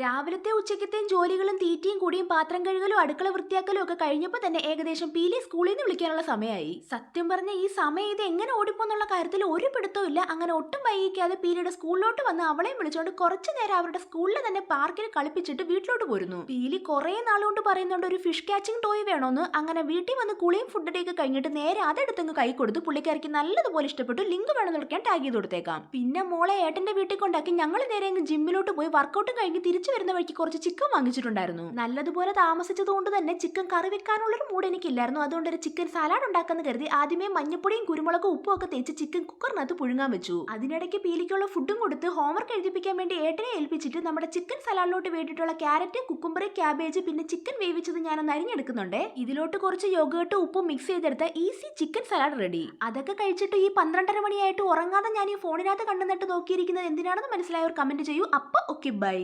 രാവിലത്തെ ഉച്ചക്കത്തെയും ജോലികളും തീറ്റയും കൂടിയും പാത്രം കഴുകലും അടുക്കള വൃത്തിയാക്കലും ഒക്കെ കഴിഞ്ഞപ്പോൾ തന്നെ ഏകദേശം പീലി സ്കൂളിൽ നിന്ന് വിളിക്കാനുള്ള സമയമായി സത്യം പറഞ്ഞ ഈ സമയം ഇത് എങ്ങനെ ഓടിപ്പോന്നുള്ള കാര്യത്തിൽ ഒരു പിടുത്തവും അങ്ങനെ ഒട്ടും വൈകിക്കാതെ പീലിയുടെ സ്കൂളിലോട്ട് വന്ന് അവളെയും വിളിച്ചുകൊണ്ട് കുറച്ചു നേരം അവരുടെ സ്കൂളിൽ തന്നെ പാർക്കിൽ കളിപ്പിച്ചിട്ട് വീട്ടിലോട്ട് പോരുന്നു. പീലി കുറേ നാളുകൊണ്ട് പറയുന്നുണ്ട് ഒരു ഫിഷ് കാച്ചിങ് ടോയ് വേണമെന്ന് അങ്ങനെ വീട്ടിൽ വന്ന് കുളിയും ഫുഡൊക്കെ കഴിഞ്ഞിട്ട് നേരെ അതെടുത്തങ്ങ് കൈ കൊടുത്ത് പുള്ളിക്കാരിക്ക് നല്ലതുപോലെ ഇഷ്ടപ്പെട്ടു ലിങ്ക് വേണമെന്ന് വിളിക്കാൻ ടാഗ് ചെയ്ത് കൊടുത്തേക്കാം. പിന്നെ മോളെ ഏട്ടന്റെ വീട്ടിൽ കൊണ്ടാക്കി ഞങ്ങൾ നേരെ ജിമ്മിലോട്ട് പോയി വർക്കൗട്ടും കഴിഞ്ഞ് തിരിച്ചു വരുന്ന വഴിക്ക് കുറച്ച് ചിക്കൻ വാങ്ങിച്ചിട്ടുണ്ടായിരുന്നു. നല്ലതുപോലെ താമസിച്ചത് കൊണ്ട് തന്നെ ചിക്കൻ കറി വെക്കാനുള്ള ഒരു മൂഡ് എനിക്കില്ലായിരുന്നു. അതുകൊണ്ട് ഒരു ചിക്കൻ സലാഡ് ഉണ്ടാക്കാന്ന് കരുതി ആദ്യമേ മഞ്ഞപ്പൊടിയും കുരുമുളകും ഉപ്പും ഒക്കെ തേച്ച് ചിക്കൻ കുക്കറിനകത്ത് പുഴുങ്ങാൻ വെച്ചു. അതിനിടയ്ക്ക് പീലിക്കുള്ള ഫുഡും കൊടുത്ത് ഹോംവർക്ക് എഴുതിപ്പിക്കാൻ വേണ്ടി ഏട്ടനെ ഏൽപ്പിച്ചിട്ട് നമ്മുടെ ചിക്കൻ സലാഡിലോട്ട് വേണ്ടിയിട്ടുള്ള ക്യാരറ്റ് കുക്കുംബറി ക്യാബേജ് പിന്നെ ചിക്കൻ വേവിച്ചത് ഞാനൊന്ന് അരിഞ്ഞെടുക്കുന്നുണ്ട്. ഇതിലോട്ട് കുറച്ച് യോഗേട്ട് ഉപ്പും മിക്സ് ചെയ്തെടുത്ത ഈസി ചിക്കൻ സലാഡ് റെഡി അതൊക്കെ കഴിച്ചിട്ട് ഈ പന്ത്രണ്ടര മണിയായിട്ട് ഉറങ്ങാതെ ഞാൻ ഈ ഫോണിനകത്ത് കണ്ടുനട്ട് നോക്കിയിരിക്കുന്നത് എന്തിനാണെന്ന് മനസ്സിലായവർ കമന്റ് ചെയ്യൂ. അപ്പൊ ഓക്കെ ബൈ